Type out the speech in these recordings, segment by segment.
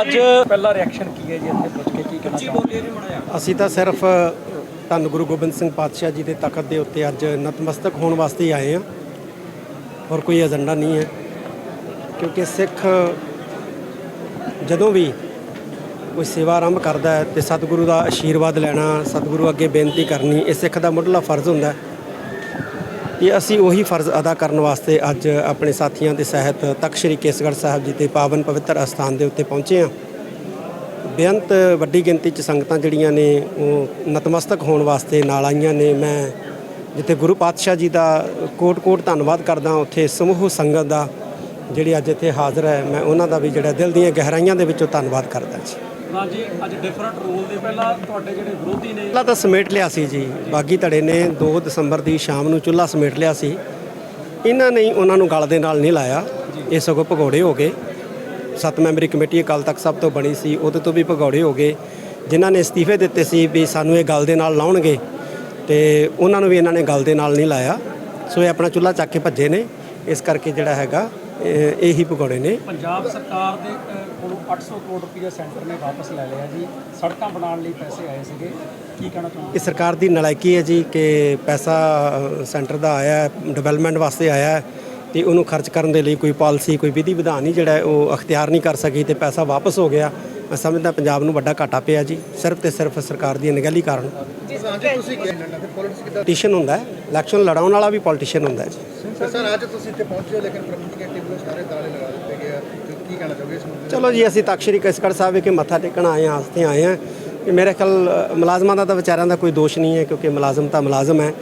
ਅੱਜ ਪਹਿਲਾ ਰਿਐਕਸ਼ਨ ਕੀ ਹੈ ਜੀ ਇੱਥੇ ਪੁੱਛ ਕੇ ਕੀ ਕਹਿਣਾ ਚਾਹੁੰਦੇ ਅਸੀਂ ਤਾਂ ਸਿਰਫ ਧੰਨ ਗੁਰੂ ਗੋਬਿੰਦ ਸਿੰਘ ਪਾਤਸ਼ਾਹ ਜੀ ਦੇ ਤਖਤ ਦੇ ਉੱਤੇ ਅੱਜ ਨਤਮਸਤਕ ਹੋਣ ਵਾਸਤੇ ਹੀ ਆਏ ਹਾਂ। ਹੋਰ ਕੋਈ ਏਜੰਡਾ ਨਹੀਂ ਹੈ। ਕਿਉਂਕਿ ਸਿੱਖ ਜਦੋਂ ਵੀ ਕੋਈ ਸੇਵਾ ਆਰੰਭ ਕਰਦਾ ਹੈ ਤੇ ਸਤਿਗੁਰੂ ਦਾ ਆਸ਼ੀਰਵਾਦ ਲੈਣਾ ਸਤਿਗੁਰੂ ਅੱਗੇ ਬੇਨਤੀ ਕਰਨੀ ਇਹ ਸਿੱਖ ਦਾ ਮੁੱਢਲਾ ਫਰਜ਼ ਹੁੰਦਾ ਹੈ। ਕਿ ਅਸੀਂ ਉਹੀ ਫਰਜ਼ ਅਦਾ ਕਰਨ ਵਾਸਤੇ ਅੱਜ ਆਪਣੇ ਸਾਥੀਆਂ ਦੇ ਸਹਿਤ ਤਖਤ ਸ੍ਰੀ ਕੇਸਗੜ੍ਹ ਸਾਹਿਬ ਜੀ ਦੇ ਪਾਵਨ ਪਵਿੱਤਰ ਅਸਥਾਨ ਦੇ ਉੱਤੇ ਪਹੁੰਚੇ ਹਾਂ। ਬੇਅੰਤ ਵੱਡੀ ਗਿਣਤੀ 'ਚ ਸੰਗਤਾਂ ਜਿਹੜੀਆਂ ਨੇ ਉਹ ਨਤਮਸਤਕ ਹੋਣ ਵਾਸਤੇ ਨਾਲ ਆਈਆਂ ਨੇ। ਮੈਂ ਜਿੱਥੇ ਗੁਰੂ ਪਾਤਸ਼ਾਹ ਜੀ ਦਾ ਕੋਟ-ਕੋਟ ਧੰਨਵਾਦ ਕਰਦਾ ਉੱਥੇ ਸਮੂਹ ਸੰਗਤ ਦਾ ਜਿਹੜੀ ਅੱਜ ਇੱਥੇ ਹਾਜ਼ਰ ਹੈ, ਮੈਂ ਉਹਨਾਂ ਦਾ ਵੀ ਜਿਹੜਾ ਦਿਲ ਦੀਆਂ ਗਹਿਰਾਈਆਂ ਦੇ ਵਿੱਚੋਂ ਧੰਨਵਾਦ ਕਰਦਾ ਜੀ। ਹਾਂਜੀ ਅੱਜ ਡਿਫਰੈਂਟ ਰੋਲ ਦੇ ਪਹਿਲਾਂ ਤੁਹਾਡੇ ਜਿਹੜੇ ਵਿਰੋਧੀ ਨੇ ਪਹਿਲਾਂ ਤਾਂ ਸਮੇਟ ਲਿਆ ਸੀ ਜੀ। ਬਾਗੀ ਧੜੇ ਨੇ 2 ਦਸੰਬਰ ਦੀ ਸ਼ਾਮ ਨੂੰ ਚੁੱਲ੍ਹਾ ਸਮੇਟ ਲਿਆ ਸੀ। ਇਹਨਾਂ ਨੇ ਉਹਨਾਂ ਨੂੰ ਗਲ ਦੇ ਨਾਲ ਨਹੀਂ ਲਾਇਆ। ਇਹ ਸਗੋਂ ਭਗੌੜੇ ਹੋ ਗਏ। ਸੱਤ ਮੈਂਬਰੀ ਕਮੇਟੀ ਅਕਾਲ ਤੱਕ ਸਭ ਤੋਂ ਬਣੀ ਸੀ। ਉਹਦੇ ਤੋਂ ਵੀ ਭਗੌੜੇ ਹੋ ਗਏ। ਜਿਨ੍ਹਾਂ ਨੇ ਅਸਤੀਫੇ ਦਿੱਤੇ ਸੀ ਵੀ ਸਾਨੂੰ ਇਹ ਗਲ ਦੇ ਨਾਲ ਲਾਉਣਗੇ ਤੇ ਉਹਨਾਂ ਨੂੰ ਵੀ ਇਹਨਾਂ ਨੇ ਗਲ ਦੇ ਨਾਲ ਨਹੀਂ ਲਾਇਆ। ਸੋ ਇਹ ਆਪਣਾ ਚੁੱਲ੍ਹਾ ਚੱਕ ਕੇ ਭੱਜੇ ਨੇ। ਇਸ ਕਰਕੇ ਜਿਹੜਾ ਹੈਗਾ ਇਹ- ਭਗੌੜੇ ਨੇ। ਪੰਜਾਬ ਸਰਕਾਰ ਦੇ ਕੋਲੋਂ 800 ਕਰੋੜ ਰੁਪਏ ਸੈਂਟਰ ਨੇ ਵਾਪਸ ਲੈ ਲਿਆ ਜੀ। ਸੜਕਾਂ ਬਣਾਉਣ ਲਈ ਪੈਸੇ ਆਏ ਸੀਗੇ। ਕੀ ਕਹਿਣਾ ਚਾਹੁੰਦੇ ਇਹ ਸਰਕਾਰ ਦੀ ਨਲਾਇਕੀ ਹੈ ਜੀ ਕਿ ਪੈਸਾ ਸੈਂਟਰ ਦਾ ਆਇਆ ਡਿਵੈਲਪਮੈਂਟ ਵਾਸਤੇ ਆਇਆ ਤੇ ਉਹਨੂੰ ਖਰਚ ਕਰਨ ਦੇ ਲਈ ਕੋਈ ਪਾਲਿਸੀ ਕੋਈ ਵਿਧੀ ਵਿਧਾਨ ਨਹੀਂ ਜਿਹੜਾ ਉਹ ਅਖਤਿਆਰ ਨਹੀਂ ਕਰ ਸਕੀ ਤੇ ਪੈਸਾ ਵਾਪਸ ਹੋ ਗਿਆ। ਮੈਂ ਸਮਝਦਾ ਪੰਜਾਬ ਨੂੰ ਵੱਡਾ ਘਾਟਾ ਪਿਆ ਜੀ ਸਿਰਫ ਤੇ ਸਿਰਫ ਸਰਕਾਰ ਦੀ ਅਣਗਹਿਲੀ ਕਾਰਨ। ਪੋਲੀਟੀਸ਼ੀਅਨ ਹੁੰਦਾ ਹੈ ਇਲੈਕਸ਼ਨ ਲੜਾਉਣ ਵਾਲਾ ਵੀ ਪੋਲੀਟੀਸ਼ੀਅਨ ਹੁੰਦਾ ਹੈ ਜੀ। ਸਰ ਅੱਜ ਤੁਸੀਂ ਇੱਥੇ ਪਹੁੰਚੇ ਹੋ ਲੇਕਿਨ ਪ੍ਰਬੰਧਕੀ ਟੇਬਲ ਨੂੰ ਸਾਰੇ ਤਾਲੇ ਲਗਾ ਦਿੱਤੇ ਗਏ ਆ। ਕੀ ਕਹਿਣਾ ਚਾਹੋਗੇ ਇਸ ਮੁੱਦੇ ਚਲੋ ਜੀ ਅਸੀਂ ਤਖਤ ਸ੍ਰੀ ਕੇਸਗੜ੍ਹ ਸਾਹਿਬ ਵਿਖੇ ਮੱਥਾ ਟੇਕਣ ਆਏ ਹਾਂ ਆਸਤੇ ਆਏ ਹਾਂ। ਕਿ ਮੇਰੇ ਖਿਆਲ ਮੁਲਾਜ਼ਮਾਂ ਦਾ ਤਾਂ ਵਿਚਾਰਿਆਂ ਦਾ ਕੋਈ ਦੋਸ਼ ਨਹੀਂ ਹੈ ਕਿਉਂਕਿ ਮੁਲਾਜ਼ਮ ਤਾਂ ਮੁਲਾਜ਼ਮ ਹੈ।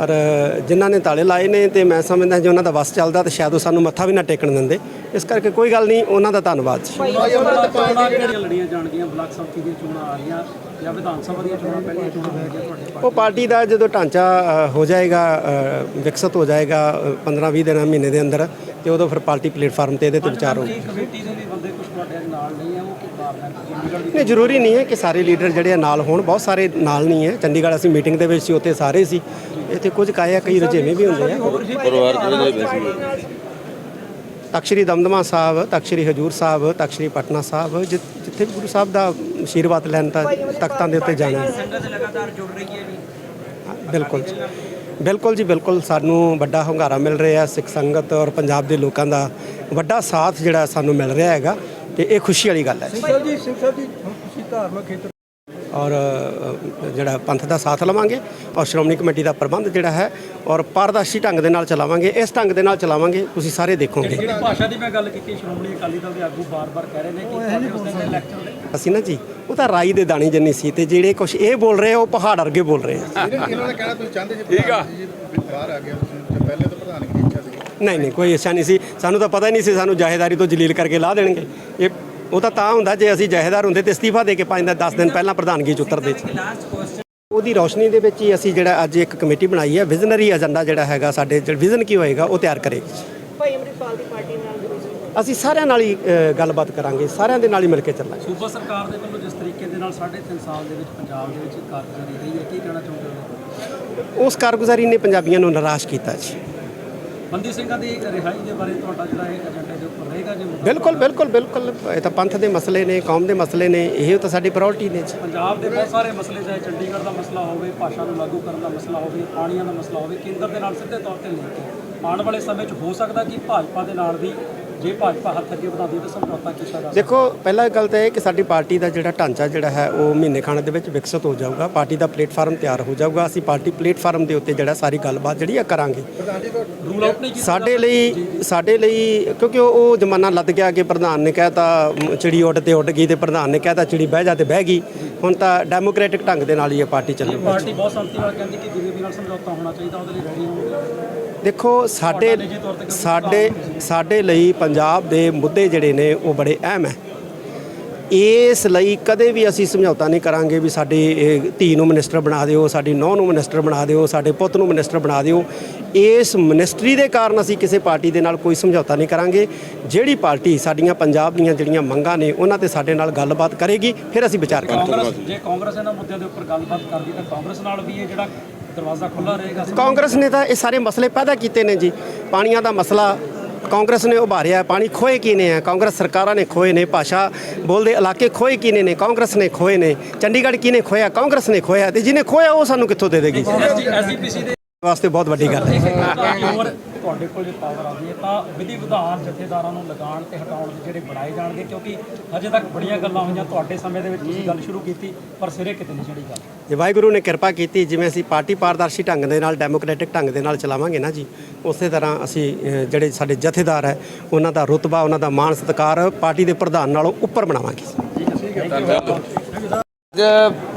ਪਰ ਅ, ਜਿਨ੍ਹਾਂ ਨੇ ਤਾਲੇ ਲਾਏ ਨੇ ਤੇ ਮੈਂ ਸਮਝਦਾ ਜੇ ਉਹਨਾਂ ਦਾ ਵਸ ਚੱਲਦਾ ਤਾਂ ਸ਼ਾਇਦ ਉਹ ਸਾਨੂੰ ਮੱਥਾ ਵੀ ਨਾ ਟੇਕਣ ਦਿੰਦੇ। ਇਸ ਕਰਕੇ ਕੋਈ ਗੱਲ ਨਹੀਂ ਉਹਨਾਂ ਦਾ ਧੰਨਵਾਦ ਜੀ। ਚੋਣਾਂ ਕਿਹੜੀਆਂ ਲੜੀਆਂ ਜਾਣਗੀਆਂ? ਬਲਾਕ ਸੰਮਤੀ ਦੀਆਂ ਚੋਣਾਂ ਆ ਰਹੀਆਂ ਜਾਂ ਵਿਧਾਨ ਸਭਾ ਦੀਆਂ ਚੋਣਾਂ? ਪਹਿਲੀਆਂ ਚੋਣਾਂ ਹੋਣਗੀਆਂ ਤੁਹਾਡੇ ਉਹ ਪਾਰਟੀ ਦਾ ਜਦੋਂ ਢਾਂਚਾ ਹੋ ਜਾਏਗਾ ਵਿਕਸਿਤ ਹੋ ਜਾਏਗਾ 15-20 ਦਿਨਾਂ ਮਹੀਨੇ ਦੇ ਅੰਦਰ ਤੇ ਉਦੋਂ ਫਿਰ ਪਾਰਟੀ ਪਲੇਟਫਾਰਮ ਤੇ ਇਹਦੇ ਤੇ ਵਿਚਾਰ ਹੋਊ ਕੀ ਕਮੇਟੀ ਦੇ ਵੀ ਬੰਦੇ ਕੁਝ ਤੁਹਾਡੇ ਨਾਲ ਨਹੀਂ ਆ? ਉਹ ਕੀ ਕਾਰਨ ਹੈ? ਚੰਡੀਗੜ੍ਹ ਦੀ ਨਹੀਂ ਜ਼ਰੂਰੀ ਨਹੀਂ ਹੈ ਕਿ ਸਾਰੇ ਲੀਡਰ ਜਿਹੜੇ ਆ ਨਾਲ ਹੋਣ। ਬਹੁਤ ਸਾਰੇ ਨਾਲ ਨਹੀਂ ਹੈ। ਚੰਡੀਗੜ੍ਹ ਅਸੀਂ ਮੀਟਿੰਗ ਦੇ ਵਿੱਚ ਸੀ ਉੱਥੇ ਸਾਰੇ ਸੀ। ਇੱਥੇ ਕੁਝ ਕਾਇਆ ਕਈ ਰੁਝੇਵੇਂ ਵੀ ਹੁੰਦੇ ਆ। ਪਰਿਵਾਰ ਦੇ ਸੀ ਤਖ਼ਤ ਸ੍ਰੀ ਦਮਦਮਾ ਸਾਹਿਬ ਤਖ਼ਤ ਸ੍ਰੀ ਹਜੂਰ ਸਾਹਿਬ ਤਖ਼ਤ ਸ੍ਰੀ ਪਟਨਾ ਸਾਹਿਬ ਜਿ- ਜਿੱਥੇ ਵੀ ਗੁਰੂ ਸਾਹਿਬ ਦਾ ਆਸ਼ੀਰਵਾਦ ਲੈਣ ਤਾਂ ਤਖਤਾਂ ਦੇ ਉੱਤੇ ਜਾਣਾ। ਹੈ ਸੰਗਤ ਲਗਾਤਾਰ ਜੁੜ ਰਹੀ ਹੈ ਜੀ ਹਾਂ, ਬਿਲਕੁਲ ਜੀ। ਬਿਲਕੁਲ ਜੀ ਬਿਲਕੁਲ ਸਾਨੂੰ ਵੱਡਾ ਹੁੰਗਾਰਾ ਮਿਲ ਰਿਹਾ ਸਿੱਖ ਸੰਗਤ ਔਰ ਪੰਜਾਬ ਦੇ ਲੋਕਾਂ ਦਾ ਵੱਡਾ ਸਾਥ ਜਿਹੜਾ ਸਾਨੂੰ ਮਿਲ ਰਿਹਾ ਹੈਗਾ ਤੇ ਇਹ ਖੁਸ਼ੀ ਵਾਲੀ ਗੱਲ ਹੈ ਜੀ। ਸਾਹਿਬ ਜੀ ਸਿੰਘ ਸਾਹਿਬ ਜੀ ਹੁਣ ਤੁਸੀਂ ਧਾਰਮਿਕ ਖੇਤਰ ਔਰ ਜਿਹੜਾ ਪੰਥ ਦਾ ਸਾਥ ਲਵਾਂਗੇ ਔਰ ਸ਼੍ਰੋਮਣੀ ਕਮੇਟੀ ਦਾ ਪ੍ਰਬੰਧ ਜਿਹੜਾ ਹੈ ਔਰ ਪਾਰਦਰਸ਼ੀ ਢੰਗ ਦੇ ਨਾਲ ਚਲਾਵਾਂਗੇ ਇਸ ਢੰਗ ਦੇ ਨਾਲ ਚਲਾਵਾਂਗੇ ਤੁਸੀਂ ਸਾਰੇ ਦੇਖੋਗੇ। ਜਿਹੜੀ ਭਾਸ਼ਾ ਦੀ ਮੈਂ ਗੱਲ ਕੀਤੀ ਸ਼੍ਰੋਮਣੀ ਅਕਾਲੀ ਦਲ ਦੇ ਆਗੂ ਬਾਰ-ਬਾਰ ਕਹਿ ਰਹੇ ਨੇ ਕਿ ਉਸ ਦਿਨ ਦੇ ਲੈਕਚਰ ਦੇ ਅਸੀਂ ਨਾ ਜੀ ਉਹ ਤਾਂ ਰਾਈ ਦੇ ਦਾਣੇ ਜਿੰਨੀ ਸੀ ਤੇ ਜਿਹੜੇ ਕੁਝ ਇਹ ਬੋਲ ਰਹੇ ਆ ਉਹ ਪਹਾੜ ਵਰਗੇ ਬੋਲ ਰਹੇ ਆ। ਇਹਨਾਂ ਨੇ ਕਹਿਣਾ ਤੁਸੀਂ ਚਾਹੁੰਦੇ ਸੀ ਠੀਕ ਆ। ਜੀ ਬਾਹਰ ਆ ਗਿਆ ਤੁਸੀਂ ਤੇ ਪਹਿਲੇ ਤਾਂ ਪ੍ਰਧਾਨਗੀ ਦੀ ਇੱਛਾ ਸੀ। ਨਹੀਂ ਨਹੀਂ ਕੋਈ ਇੱਛਾ ਨਹੀਂ ਸੀ। ਸਾਨੂੰ ਤਾਂ ਪਤਾ ਹੀ ਨਹੀਂ ਸੀ ਸਾਨੂੰ ਜਾਹੇਦਾਰੀ ਤੋਂ ਜਲੀਲ ਕਰਕੇ ਲਾ ਦੇਣਗੇ। ਇਹ ਉਹ ਤਾਂ ਤਾਂ ਹੁੰਦਾ ਜੇ ਅਸੀਂ ਜਾਹੇਦਾਰ ਹੁੰਦੇ ਤੇ ਅਸਤੀਫਾ ਦੇ ਕੇ ਪੰਜ ਦਾ 10 ਦਿਨ ਪਹਿਲਾਂ ਪ੍ਰਧਾਨਗੀ ਚ ਉਤਰਦੇ ਸੀ। ਉਹਦੀ ਰੌਸ਼ਨੀ ਦੇ ਵਿੱਚ ਹੀ ਅਸੀਂ ਜਿਹੜਾ ਅੱਜ ਇੱਕ ਕਮੇਟੀ ਬਣਾਈ ਹੈ ਵਿਜ਼ਨਰੀ ਏਜੰਡਾ ਜਿਹੜਾ ਹੈਗਾ ਸਾਡੇ ਜਿਹੜਾ ਵਿਜ਼ਨ ਕੀ ਹੋਏਗਾ ਉਹ ਤਿਆਰ ਕਰੇਗੀ। ਭਾਈ ਅੰਮ੍ਰਿਤਪਾਲ ਦੀ ਪਾਰਟੀ ਨਾਲ ਵਿਰੋਧ ਅਸੀਂ ਸਾਰਿਆਂ ਨਾਲ ਹੀ ਗੱਲਬਾਤ ਕਰਾਂਗੇ ਸਾਰਿਆਂ ਦੇ ਨਾਲ ਹੀ ਮਿਲ ਕੇ ਚੱਲਾਂਗੇ। ਸੂਬਾ ਸਰਕਾਰ ਦੇ ਵੱਲੋਂ ਜਿਸ ਤਰੀਕੇ ਦੇ ਨਾਲ 3.5 ਸਾਲ ਦੇ ਵਿੱਚ ਪੰਜਾਬ ਦੇ ਵਿੱਚ ਕਾਰਗੁਜ਼ਾਰੀ ਰਹੀ ਹੈ ਕੀ ਕਹਿਣਾ ਚਾਹੁੰਦੇ ਹੋ ਉਸ ਕਾਰਗੁਜ਼ਾਰੀ ਨੇ ਪੰਜਾਬੀਆਂ ਨੂੰ ਨਿਰਾਸ਼ ਕੀਤਾ ਜੀ। ਬੰਦੀ ਸਿੰਘਾਂ ਦੀ ਰਿਹਾਈ ਦੇ ਬਾਰੇ ਤੁਹਾਡਾ ਜਿਹੜਾ ਇਹ ਏਜੰਡੇ ਦੇ ਉੱਪਰ ਰਹੇਗਾ ਜੇ ਬਿਲਕੁਲ ਬਿਲਕੁਲ ਬਿਲਕੁਲ। ਇਹ ਤਾਂ ਪੰਥ ਦੇ ਮਸਲੇ ਨੇ ਕੌਮ ਦੇ ਮਸਲੇ ਨੇ ਇਹ ਤਾਂ ਸਾਡੀ ਪ੍ਰਾਇੋਰਟੀ ਨੇ ਜੀ। ਪੰਜਾਬ ਦੇ ਬਹੁਤ ਸਾਰੇ ਮਸਲੇ ਚਾਹੇ ਚੰਡੀਗੜ੍ਹ ਦਾ ਮਸਲਾ ਹੋਵੇ ਭਾਸ਼ਾ ਨੂੰ ਲਾਗੂ ਕਰਨ ਦਾ ਮਸਲਾ ਹੋਵੇ ਪਾਣੀਆਂ ਦਾ ਮਸਲਾ ਹੋਵੇ ਕੇਂਦਰ ਦੇ ਨਾਲ ਸਿੱਧੇ ਤੌਰ ਤੇ ਲਿੰਕ ਹੈ। ਆਉਣ ਵਾਲੇ ਸਮੇਂ 'ਚ ਹੋ ਸਕਦਾ ਕਿ ਭਾਜਪਾ ਦੇ ਨਾਲ ਵੀ ਜੇ ਭਾਜਪਾ ਹੱਥ ਅੱਗੇ ਵਧਾਉਂਦੀ ਤਾਂ ਸਮਝੌਤਾ ਕੀਤਾ ਜਾ ਦੇਖੋ ਪਹਿਲਾ ਗੱਲ ਤਾਂ ਇਹ ਕਿ ਸਾਡੀ ਪਾਰਟੀ ਦਾ ਜਿਹੜਾ ਢਾਂਚਾ ਜਿਹੜਾ ਹੈ ਉਹ ਮਹੀਨੇ ਖਾਣੇ ਦੇ ਵਿੱਚ ਵਿਕਸਿਤ ਹੋ ਜਾਊਗਾ। ਪਾਰਟੀ ਦਾ ਪਲੇਟਫਾਰਮ ਤਿਆਰ ਹੋ ਜਾਊਗਾ। ਅਸੀਂ ਪਾਰਟੀ ਪਲੇਟਫਾਰਮ ਦੇ ਉੱਤੇ ਜਿਹੜਾ ਸਾਰੀ ਗੱਲਬਾਤ ਜਿਹੜੀ ਆ ਕਰਾਂਗੇ। ਸਾਡੇ ਲਈ ਸਾਡੇ ਲਈ ਕਿਉਂਕਿ ਉਹ ਜ਼ਮਾਨਾ ਲੱਦ ਗਿਆ ਕਿ ਪ੍ਰਧਾਨ ਨੇ ਕਹਿਤਾ ਚਿੜੀ ਉੱਡ ਤੇ ਉੱਡ ਗਈ ਤੇ ਪ੍ਰਧਾਨ ਨੇ ਕਹਿਤਾ ਚਿੜੀ ਬਹਿ ਜਾ ਤੇ ਬਹਿ ਗਈ। ਹੁਣ ਤਾਂ ਡੈਮੋਕ੍ਰੈਟਿਕ ਢੰਗ ਦੇ ਨਾਲ ਹੀ ਇਹ ਪਾਰਟੀ ਚੱਲੂਗੀ ਪਾਰਟੀ ਬਹੁਤ ਸੰਮਤੀ ਵਾਲਾ ਕਹਿੰਦੀ ਕਿ ਬੀਜੇਪੀ ਨਾਲ ਸਮਝੌਤਾ ਹੋਣਾ ਚਾਹੀਦਾ ਉਹਦੇ ਲਈ ਦੇਖੋ ਸਾਡੇ ਸਾਡੇ ਸਾਡੇ ਲਈ ਪੰਜਾਬ ਦੇ ਮੁੱਦੇ ਜਿਹੜੇ ਨੇ ਉਹ ਬੜੇ ਅਹਿਮ ਹੈ। ਇਸ ਲਈ ਕਦੇ ਵੀ ਅਸੀਂ ਸਮਝੌਤਾ ਨਹੀਂ ਕਰਾਂਗੇ ਵੀ ਸਾਡੀ ਧੀ ਨੂੰ ਮਿਨਿਸਟਰ ਬਣਾ ਦਿਓ ਸਾਡੀ ਨੌਂ ਨੂੰ ਮਿਨਿਸਟਰ ਬਣਾ ਦਿਓ ਸਾਡੇ ਪੁੱਤ ਨੂੰ ਮਿਨਿਸਟਰ ਬਣਾ ਦਿਓ। ਇਸ ਮਿਨਿਸਟਰੀ ਦੇ ਕਾਰਨ ਅਸੀਂ ਕਿਸੇ ਪਾਰਟੀ ਦੇ ਨਾਲ ਕੋਈ ਸਮਝੌਤਾ ਨਹੀਂ ਕਰਾਂਗੇ। ਜਿਹੜੀ ਪਾਰਟੀ ਸਾਡੀਆਂ ਪੰਜਾਬ ਦੀਆਂ ਜਿਹੜੀਆਂ ਮੰਗਾਂ ਨੇ ਉਹਨਾਂ ਤੇ ਸਾਡੇ ਨਾਲ ਗੱਲਬਾਤ ਕਰੇਗੀ ਫਿਰ ਅਸੀਂ ਵਿਚਾਰ ਕਰਾਂਗੇ। ਜੇ ਕਾਂਗਰਸ ਇਹਨਾਂ ਮੁੱਦਿਆਂ ਦੇ ਉੱਪਰ ਗੱਲਬਾਤ ਕਰਦੀ ਤਾਂ ਕਾਂਗਰਸ ਨਾਲ ਵੀ ਇਹ ਜਿਹੜਾ ਦਰਵਾਜ਼ਾ ਖੁੱਲਾ ਰਹੇਗਾ। ਕਾਂਗਰਸ ਨੇ ਤਾਂ ਇਹ ਸਾਰੇ ਮਸਲੇ ਪੈਦਾ ਕੀਤੇ ਨੇ ਜੀ। ਪਾਣੀਆਂ ਦਾ ਮਸਲਾ ਕਾਂਗਰਸ ਨੇ ਉਭਾਰਿਆ ਹੈ। ਪਾਣੀ ਖੋਏ ਕਿਨੇ ਹੈ ਕਾਂਗਰਸ ਸਰਕਾਰਾਂ ਨੇ ਖੋਏ ਨੇ, ਭਾਸ਼ਾ ਬੋਲਦੇ ਇਲਾਕੇ ਖੋਏ ਕਿਨੇ ਨੇ ਕਾਂਗਰਸ ਨੇ ਖੋਏ ਨੇ। ਚੰਡੀਗੜ੍ਹ ਕਿਨੇ ਖੋਇਆ? ਕਾਂਗਰਸ ਨੇ ਖੋਇਆ ਤੇ ਜਿਹਨੇ ਖੋਇਆ ਉਹ ਸਾਨੂੰ ਕਿੱਥੋਂ ਦੇ ਦੇਗੀ? ਵਾਸਤੇ ਬਹੁਤ ਵੱਡੀ ਗੱਲ ਹੈ। ਹੋਰ ਤੁਹਾਡੇ ਕੋਲ ਜੇ ਪਾਵਰ ਆ ਗਈ ਹੈ ਤਾਂ ਵਿਧੀ ਵਿਧਾਨ ਜਥੇਦਾਰਾਂ ਨੂੰ ਲਗਾਉਣ ਤੇ ਹਟਾਉਣ ਦੇ ਜਿਹੜੇ ਬਣਾਏ ਜਾਣਗੇ ਕਿਉਂਕਿ ਹਜੇ ਤੱਕ ਬੜੀਆਂ ਗੱਲਾਂ ਹੋਈਆਂ ਤੁਹਾਡੇ ਸਮੇਂ ਦੇ ਵਿੱਚ ਤੁਸੀਂ ਗੱਲ ਸ਼ੁਰੂ ਕੀਤੀ ਪਰ ਸਿਰੇ ਕਿਤੇ ਨਹੀਂ ਚੜੀ ਗੱਲ। ਜੇ ਵਾਹਿਗੁਰੂ ਨੇ ਕਿਰਪਾ ਕੀਤੀ ਜਿਵੇਂ ਅਸੀਂ ਪਾਰਟੀ ਪਾਰਦਰਸ਼ੀ ਢੰਗ ਦੇ ਨਾਲ ਡੈਮੋਕ੍ਰੈਟਿਕ ਢੰਗ ਦੇ ਨਾਲ ਚਲਾਵਾਂਗੇ ਨਾ ਜੀ ਉਸੇ ਤਰ੍ਹਾਂ ਅਸੀਂ ਜਿਹੜੇ ਸਾਡੇ ਜਥੇਦਾਰ ਹੈ ਉਹਨਾਂ ਦਾ ਰੁਤਬਾ ਉਹਨਾਂ ਦਾ ਮਾਣ ਸਤਿਕਾਰ ਪਾਰਟੀ ਦੇ ਪ੍ਰਧਾਨ ਨਾਲੋਂ ਉੱਪਰ ਬਣਾਵਾਂਗੇ। ਅੱਜ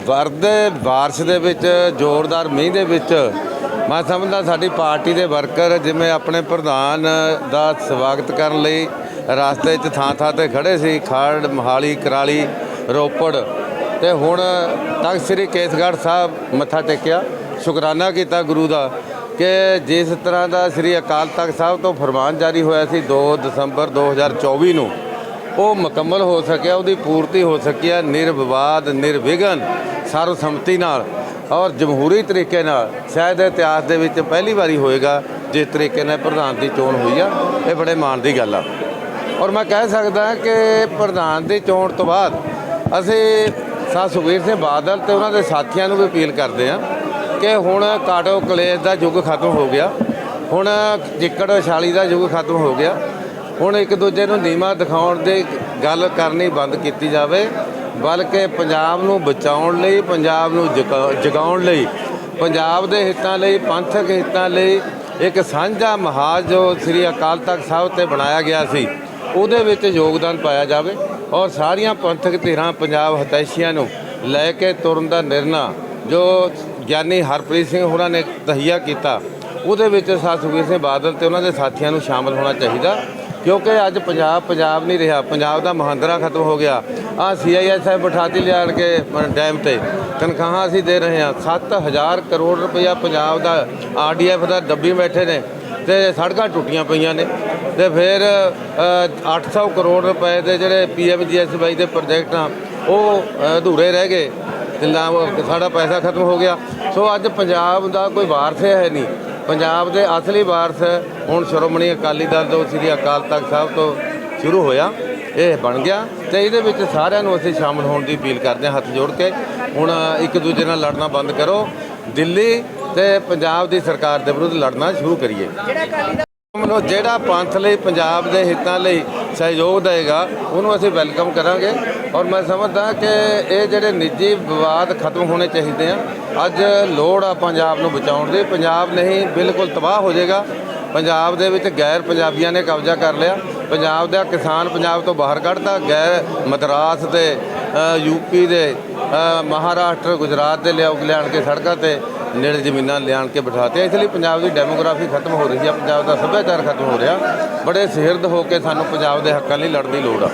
ਵਰਦੇ ਬਾਰਿਸ਼ ਦੇ ਵਿੱਚ ਜ਼ੋਰਦਾਰ ਮੀਂਹ ਦੇ ਵਿੱਚ ਮੈਂ ਸਮਝਦਾ ਸਾਡੀ ਪਾਰਟੀ ਦੇ ਵਰਕਰ ਜਿਵੇਂ ਆਪਣੇ ਪ੍ਰਧਾਨ ਦਾ ਸਵਾਗਤ ਕਰਨ ਲਈ ਰਸਤੇ 'ਚ ਥਾਂ ਥਾਂ ਤੇ ਖੜੇ ਸੀ ਖੜ ਮਹਾਲੀ, ਕਰਾਲੀ, ਰੋਪੜ। ਤੇ ਹੁਣ ਤਖਤ ਸ੍ਰੀ ਕੇਸਗੜ੍ਹ ਸਾਹਿਬ ਮੱਥਾ ਟੇਕਿਆ। ਸ਼ੁਕਰਾਨਾ ਕੀਤਾ ਗੁਰੂ ਦਾ ਕਿ ਜਿਸ ਤਰ੍ਹਾਂ ਦਾ ਸ੍ਰੀ ਅਕਾਲ ਤਖਤ ਸਾਹਿਬ ਤੋਂ ਫਰਮਾਨ ਜਾਰੀ ਹੋਇਆ ਸੀ 2 ਦਸੰਬਰ 2024 ਨੂੰ, ਉਹ ਮੁਕੰਮਲ ਹੋ ਸਕਿਆ, ਉਹਦੀ ਪੂਰਤੀ ਹੋ ਸਕੀ ਹੈ ਨਿਰਵਿਵਾਦ, ਨਿਰਵਿਘਨ, ਸਰਵਸੰਮਤੀ ਨਾਲ। ਔਰ ਜਮਹੂਰੀ ਤਰੀਕੇ ਨਾਲ ਸ਼ਾਇਦ ਇਤਿਹਾਸ ਦੇ ਵਿੱਚ ਪਹਿਲੀ ਵਾਰੀ ਹੋਏਗਾ ਜਿਸ ਤਰੀਕੇ ਨਾਲ ਪ੍ਰਧਾਨ ਦੀ ਚੋਣ ਹੋਈ ਆ, ਇਹ ਬੜੇ ਮਾਣ ਦੀ ਗੱਲ ਆ। ਔਰ ਮੈਂ ਕਹਿ ਸਕਦਾ ਕਿ ਪ੍ਰਧਾਨ ਦੀ ਚੋਣ ਤੋਂ ਬਾਅਦ ਅਸੀਂ ਸਾ ਸੁਖਬੀਰ ਸਿੰਘ ਬਾਦਲ ਤੇ ਉਹਨਾਂ ਦੇ ਸਾਥੀਆਂ ਨੂੰ ਵੀ ਅਪੀਲ ਕਰਦੇ ਹਾਂ ਕਿ ਹੁਣ ਕਾਟੋ ਕਲੇਸ਼ ਦਾ ਯੁੱਗ ਖਤਮ ਹੋ ਗਿਆ, ਹੁਣ ਚਿੱਕੜ ਛਾਲੀ ਦਾ ਯੁੱਗ ਖਤਮ ਹੋ ਗਿਆ, ਹੁਣ ਇੱਕ ਦੂਜੇ ਨੂੰ ਨੀਮਾ ਦਿਖਾਉਣ ਦੀ ਗੱਲ ਕਰਨੀ ਬੰਦ ਕੀਤੀ ਜਾਵੇ ਬਲਕਿ ਪੰਜਾਬ ਨੂੰ ਬਚਾਉਣ ਲਈ, ਪੰਜਾਬ ਨੂੰ ਜਗਾ- ਜਗਾਉਣ ਲਈ, ਪੰਜਾਬ ਦੇ ਹਿੱਤਾਂ ਲਈ ਪੰਥਕ ਹਿੱਤਾਂ ਲਈ ਇੱਕ ਸਾਂਝਾ ਮਹਾਜ ਜੋ ਸ੍ਰੀ ਅਕਾਲ ਤਖਤ ਸਾਹਿਬ ਤੇ ਬਣਾਇਆ ਗਿਆ ਸੀ, ਉਹਦੇ ਵਿੱਚ ਯੋਗਦਾਨ ਪਾਇਆ ਜਾਵੇ ਔਰ ਸਾਰੀਆਂ ਪੰਥਕ ਧਿਰਾਂ ਪੰਜਾਬ ਹਤੈਸ਼ੀਆਂ ਨੂੰ ਲੈ ਕੇ ਤੁਰਨ ਦਾ ਨਿਰਣਾ ਜੋ ਗਿਆਨੀ ਹਰਪ੍ਰੀਤ ਸਿੰਘ ਹੋਰਾਂ ਨੇ ਤਹੀਆ ਕੀਤਾ ਉਹਦੇ ਵਿੱਚ ਸਰ ਸੁਖਬੀਰ ਸਿੰਘ ਬਾਦਲ ਤੇ ਉਹਨਾਂ ਦੇ ਸਾਥੀਆਂ ਨੂੰ ਸ਼ਾਮਲ ਹੋਣਾ ਚਾਹੀਦਾ ਕਿਉਂਕਿ ਅੱਜ ਪੰਜਾਬ ਪੰਜਾਬ ਨਹੀਂ ਰਿਹਾ ਪੰਜਾਬ ਦਾ ਮਹਾਂਦਰਾ ਖਤਮ ਹੋ ਗਿਆ। ਆ ਸੀਆਈਐਸਐਫ ਬਿਠਾਤੀ ਲਿਆਣ ਕੇ ਡੈਮ ਤੇ। ਤਨਖਾਹਾਂ ਅਸੀਂ ਦੇ ਰਹੇ ਹਾਂ। 7000 ਕਰੋੜ ਰੁਪਇਆ ਪੰਜਾਬ ਦਾ ਆਰਡੀਐਫ ਦਾ ਡੱਬੀ ਬੈਠੇ ਨੇ ਤੇ ਸੜਕਾਂ ਟੁੱਟੀਆਂ ਪਈਆਂ ਨੇ। ਤੇ ਫਿਰ ਅ, 800 ਕਰੋੜ ਰੁਪਏ ਦੇ ਜਿਹੜੇ ਪੀਐਮਜੀਐਸਵਾਈ ਦੇ ਪ੍ਰੋਜੈਕਟ ਆ ਉਹ ਅਧੂਰੇ ਰਹਿ ਗਏ ਤੇ ਨਾ ਸਾਡਾ ਪੈਸਾ ਖਤਮ ਹੋ ਗਿਆ। ਸੋ ਅੱਜ ਪੰਜਾਬ ਦਾ ਕੋਈ ਵਾਰਸ ਹੈ ਨਹੀਂ। ਪੰਜਾਬ ਦੇ ਅਸਲੀ ਵਾਰਸ ਹੁਣ ਸ਼੍ਰੋਮਣੀ ਅਕਾਲੀ ਦਲ ਤੋਂ ਸ੍ਰੀ ਅਕਾਲ ਤਖਤ ਸਾਹਿਬ ਤੋਂ ਸ਼ੁਰੂ ਹੋਇਆ, ਇਹ ਬਣ ਗਿਆ ਤੇ ਇਹਦੇ ਵਿੱਚ ਸਾਰਿਆਂ ਨੂੰ ਅਸੀਂ ਸ਼ਾਮਲ ਹੋਣ ਦੀ ਅਪੀਲ ਕਰਦੇ ਹਾਂ, ਹੱਥ ਜੋੜ ਕੇ। ਹੁਣ ਇੱਕ ਦੂਜੇ ਨਾਲ ਲੜਨਾ ਬੰਦ ਕਰੋ, ਦਿੱਲੀ ਤੇ ਪੰਜਾਬ ਦੀ ਸਰਕਾਰ ਦੇ ਵਿਰੁੱਧ ਲੜਨਾ ਸ਼ੁਰੂ ਕਰੀਏ। ਜਿਹੜਾ ਮਤਲਬ ਜਿਹੜਾ ਪੰਥ ਲਈ ਪੰਜਾਬ ਦੇ ਹਿੱਤਾਂ ਲਈ ਸਹਿਯੋਗ ਦੇਗਾ ਉਹਨੂੰ ਅਸੀਂ ਵੈਲਕਮ ਕਰਾਂਗੇ। ਔਰ ਮੈਂ ਸਮਝਦਾ ਕਿ ਇਹ ਜਿਹੜੇ ਨਿੱਜੀ ਵਿਵਾਦ ਖਤਮ ਹੋਣੇ ਚਾਹੀਦੇ ਆ। ਅੱਜ ਲੋੜ ਆ ਪੰਜਾਬ ਨੂੰ ਬਚਾਉਣ ਦੀ। ਪੰਜਾਬ ਨਹੀਂ ਬਿਲਕੁਲ ਤਬਾਹ ਹੋ ਜਾਏਗਾ। ਪੰਜਾਬ ਦੇ ਵਿੱਚ ਗੈਰ ਪੰਜਾਬੀਆਂ ਨੇ ਕਬਜ਼ਾ ਕਰ ਲਿਆ। ਪੰਜਾਬ ਦਾ ਕਿਸਾਨ ਪੰਜਾਬ ਤੋਂ ਬਾਹਰ ਕੱਢਤਾ ਗੈਰ ਮਦਰਾਸ ਦੇ ਅ, ਯੂਪੀ ਦੇ ਮਹਾਰਾਸ਼ਟਰ ਗੁਜਰਾਤ ਦੇ ਲਿਆਉ ਲਿਆਣ ਕੇ ਸੜਕਾਂ ਤੇ ਨੇੜੇ ਜ਼ਮੀਨਾਂ ਲਿਆਣ ਕੇ ਬਿਠਾਤੇ ਇਸ ਲਈ ਪੰਜਾਬ ਦੀ ਡੈਮੋਗ੍ਰਾਫੀ ਖਤਮ ਹੋ ਰਹੀ ਹੈ ਪੰਜਾਬ ਦਾ ਸੱਭਿਆਚਾਰ ਖਤਮ ਹੋ ਰਿਹਾ। ਬੜੇ ਸਿਰਦ ਹੋ ਕੇ ਸਾਨੂੰ ਪੰਜਾਬ ਦੇ ਹੱਕਾਂ ਲਈ ਲੜਨ ਦੀ ਲੋੜ ਆ।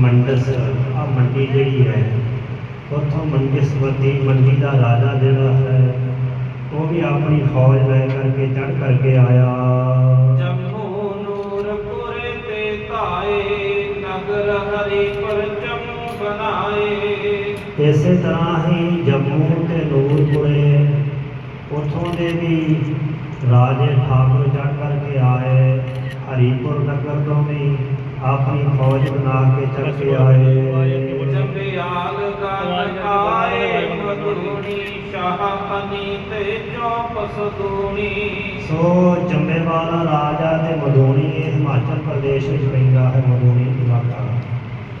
ਮੰਡਸ ਆ ਮੰਡੀ ਜਿਹੜੀ ਹੈ ਉੱਥੋਂ ਮੰਡਸਵਤੀ ਮੰਡੀ ਦਾ ਰਾਜਾ ਜਿਹੜਾ ਹੈ ਉਹ ਵੀ ਆਪਣੀ ਫੌਜ ਲੈ ਕਰਕੇ ਚੜ ਕਰਕੇ ਆਇਆ ਜੰਮੂ ਨੂਰਪੁਰੇ ਤੇ ਧਾਏ ਨਗਰ ਹਰੀ ਪਰਚਮ ਬਣਾਏ ਇਸੇ ਤਰ੍ਹਾਂ ਹੀ ਜੰਮੂ ਤੇ ਨੂਰਪੁਰੇ ਉੱਥੋਂ ਦੇ ਵੀ ਰਾਜੇ ਠਾਕੁਰ ਚੜ ਕਰਕੇ ਆਏ ਹਰੀਪੁਰ ਨਗਰ ਤੋਂ ਵੀ ਆਪਣੀ ਫੌਜ ਬਣਾ ਕੇ ਚੜ ਕੇ ਆਏ। ਜੰਬਿਆਲ ਗਨ ਆਏ। ਮਧੂਣੀ ਸ਼ਾਹ ਅਨੀ ਤੇ ਚੌਪ ਸਦੂਣੀ ਸੋ ਜੰਬੇਵਾਲਾ ਰਾਜਾ ਤੇ ਮਧੂਣੀ ਇਹ ਹਿਮਾਚਲ ਪ੍ਰਦੇਸ਼ ਵਿੱਚ ਪੈਂਦਾ ਹੈ ਮਧੂਣੀ ਇਲਾਕਾ।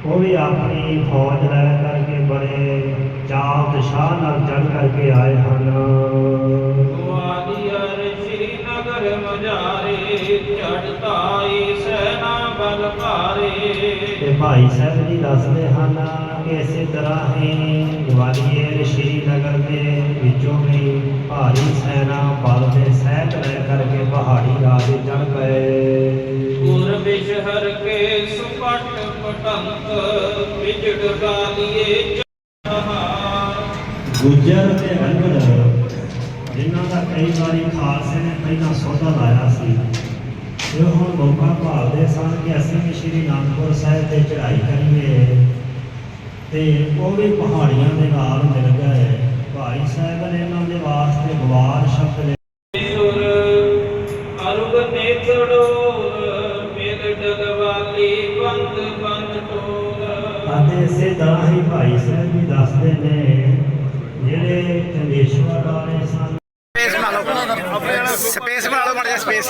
ਉਹ ਵੀ ਆਪਣੀ ਫੌਜ ਲੈ ਕਰਕੇ ਬੜੇ ਚਾਅ ਤੇ ਸ਼ਾਹ ਨਾਲ ਚੜ ਕਰਕੇ ਆਏ ਹਨ। ਗਵਾਲੀਅਰ ਭਾਈ ਸਾਹਿਬ ਜੀ ਦੱਸਦੇ ਹਨ ਕਿ ਇਸੇ ਤਰ੍ਹਾਂ ਹੀ ਗਵਾਲੀਅਰ ਸ਼੍ਰੀਨਗਰ ਦੇ ਵਿੱਚੋਂ ਵੀ ਭਾਰੀ ਸੈਨਾ ਬਲ ਦੇ ਸਹਿਤ ਲੈ ਕਰਕੇ ਪਹਾੜੀ ਤੇ ਚੜ ਪਏ। ਗੁਰ ਬਿਸ਼ਹਰ ਕੇ ਸੁਪਟ ਪਟੰਤ ਵਿਜੜ ਗਾਲੀਏ ਗੁੱਜਰ ਤੇ ਰੰਗੜ ਜਿਨ੍ਹਾਂ ਦਾ ਕਈ ਵਾਰੀ ਖਾਲਸੇ ਨੇ ਪਹਿਲਾਂ ਸੌਦਾ ਲਾਇਆ ਸੀ ਇਹ ਹੁਣ ਮੌਕਾ ਭਾਲਦੇ ਸਨ ਕਿ ਅਸੀਂ ਸ਼੍ਰੀ ਅਨੰਦਪੁਰ ਸਾਹਿਬ ਤੇ ਚੜ੍ਹਾਈ ਕਰੀਏ ਤੇ ਉਹ ਵੀ ਪਹਾੜੀਆਂ ਦੇ ਨਾਲ ਮਿਲ ਗਏ। ਭਾਈ ਸਾਹਿਬ ਨੇ ਇਹਨਾਂ ਦੇ ਵਾਸਤੇ ਗਵਾਰ ਸ਼ਬਦ ਲਿਖੇ ਸੁਰ ਅਰੁਗ ਨੇਤੜੋ ਮੇਲ ਡਗਵਾਲੀ ਬੰਦ ਬੰਦ ਟੋਰ ਅਤੇ ਇਸੇ ਤਰ੍ਹਾਂ ਹੀ ਭਾਈ ਸਾਹਿਬ ਵੀ ਦੱਸਦੇ ਨੇ ਜਿਹੜੇ ਚੰਦੇਸ਼ਵਰ ਵਾਲੇ ਸਨ ਸਪੇਸ ਬਣਾ ਲਓ ਮਾੜਾ ਸਪੇਸ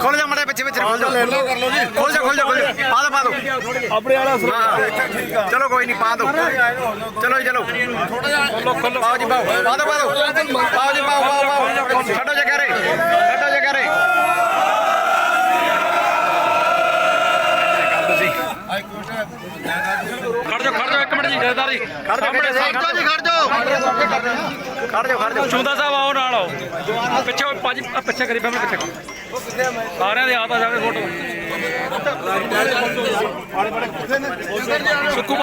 ਖੋਲ ਜਾ ਮਾੜਾ ਪਿੱਛੇ ਪਿੱਛੇ। ਖੋਲ ਜਾ। ਲੈ ਲਓ ਕਰ ਲਓ ਜੀ ਖੋਲ ਜਾ ਖੋਲ ਜਾ ਖੋਲ ਜਾ। ਪਾ ਦੋ ਪਾ ਦੋ। ਆਪਣੇ ਵਾਲਾ ਚਲੋ ਕੋਈ ਨਹੀਂ ਪਾ ਦੋ। ਚਲੋ ਜੀ ਚਲੋ। ਥੋੜਾ ਜਿਹਾ ਖੋਲੋ ਖੋਲੋ ਪਾਓ ਜੀ ਪਾਓ। ਪਾ ਦੋ ਪਾ ਦੋ। ਪਾਓ ਜੀ ਪਾਓ ਪਾਓ ਪਾਓ। ਛੱਡੋ ਜਗ੍ਹਾ ਰੇ ਛੱਡੋ ਜਗ੍ਹਾ ਰੇ ਖੜ ਜਾ ਖੜ ਜਾ ਜੀ ਜਥੇਦਾਰੀ ਖੜ ਜਾ ਖੜ ਜਾ ਜੀ ਖੜ ਜਾ ਖੜ ਜਾ ਖੜ ਜਾ ਚੁੰਦਾ ਸਾਹਿਬ ਆਓ ਨਾਲ ਆਓ। ਪਿੱਛੇ ਭਾਜੀ ਆਹ ਪਿੱਛੇ ਕਰੀ ਮੈਂ ਪਿੱਛੇ ਸਾਰਿਆਂ ਦੇ ਆਪ ਆ ਜਾਵੇ ਫੋਟੋ। ਸੁੱਕੂ